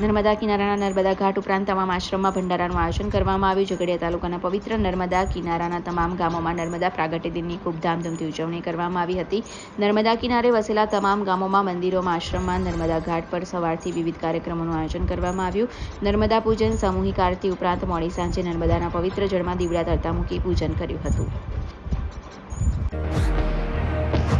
નર્મદા કિનારાના નર્મદા ઘાટ ઉપરાંત તમામ આશ્રમમાં ભંડારાનું આયોજન કરવામાં આવ્યું. ઝઘડિયા તાલુકાના પવિત્ર નર્મદા કિનારાના તમામ ગામોમાં નર્મદા પ્રાગટ્ય દિનની ખૂબ ધામધૂમથી ઉજવણી કરવામાં આવી હતી. નર્મદા કિનારે વસેલા તમામ ગામોમાં, મંદિરોમાં, આશ્રમમાં નર્મદા ઘાટ પર સવારથી વિવિધ કાર્યક્રમોનું આયોજન કરવામાં આવ્યું. નર્મદા પૂજન, સામૂહિક આરતી ઉપરાંત મોડી સાંજે નર્મદાના પવિત્ર જળમાં દીવડા તરતા મૂકી પૂજન કર્યું હતું.